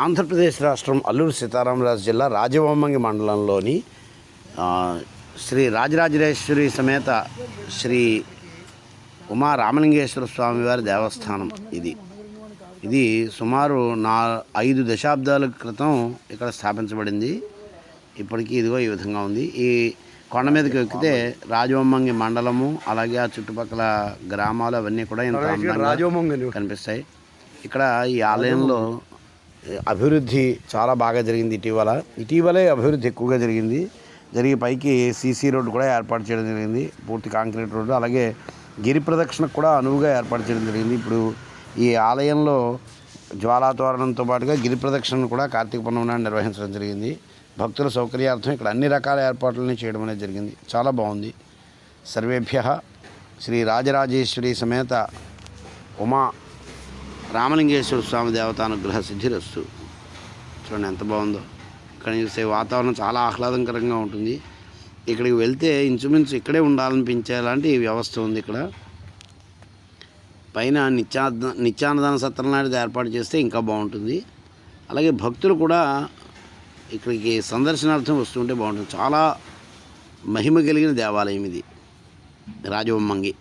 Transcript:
ఆంధ్రప్రదేశ్ రాష్ట్రం అల్లూరు సీతారామరాజు జిల్లా రాజవొమ్మంగి మండలంలోని శ్రీ రాజరాజేశ్వరి సమేత శ్రీ ఉమా రామలింగేశ్వర స్వామి వారి దేవస్థానం ఇది. ఇది సుమారు నా ఐదు దశాబ్దాల క్రితం ఇక్కడ స్థాపించబడింది. ఇప్పటికీ ఇదిగో ఈ విధంగా ఉంది. ఈ కొండ మీదకి ఎక్కితే రాజవొమ్మంగి మండలము అలాగే ఆ చుట్టుపక్కల గ్రామాలు అవన్నీ కూడా ఇంత కనిపిస్తాయి. ఇక్కడ ఈ ఆలయంలో అభివృద్ధి చాలా బాగా జరిగింది ఇటీవల. ఇటీవలే అభివృద్ధి ఎక్కువగా జరిగింది. జరిగి పైకి సీసీ రోడ్డు కూడా ఏర్పాటు చేయడం జరిగింది. పూర్తి కాంక్రీట్ రోడ్డు అలాగే గిరి ప్రదక్షిణకు కూడా అనువుగా ఏర్పాటు చేయడం జరిగింది. ఇప్పుడు ఈ ఆలయంలో జ్వాలాతోరణంతో పాటుగా గిరి ప్రదక్షిణను కూడా కార్తీక పౌర్ణమి నిర్వహించడం జరిగింది. భక్తుల సౌకర్యార్థం ఇక్కడ అన్ని రకాల ఏర్పాట్లని చేయడం అనేది జరిగింది. చాలా బాగుంది. సర్వేభ్య శ్రీ రాజరాజేశ్వరి సమేత ఉమా రామలింగేశ్వర స్వామి దేవతానుగ్రహ సిద్ధిరస్తు. చూడండి ఎంత బాగుందో. ఇక్కడ చూస్తే వాతావరణం చాలా ఆహ్లాదకరంగా ఉంటుంది. ఇక్కడికి వెళ్తే ఇంచుమించు ఇక్కడే ఉండాలనిపించేలాంటి వ్యవస్థ ఉంది ఇక్కడ. పైన నిత్యా నిత్యాన్నదాన సత్రం లాంటిది ఏర్పాటు చేస్తే ఇంకా బాగుంటుంది. అలాగే భక్తులు కూడా ఇక్కడికి సందర్శనార్థం వస్తుంటే బాగుంటుంది. చాలా మహిమ కలిగిన దేవాలయం ఇది. రాజవొమ్మంగి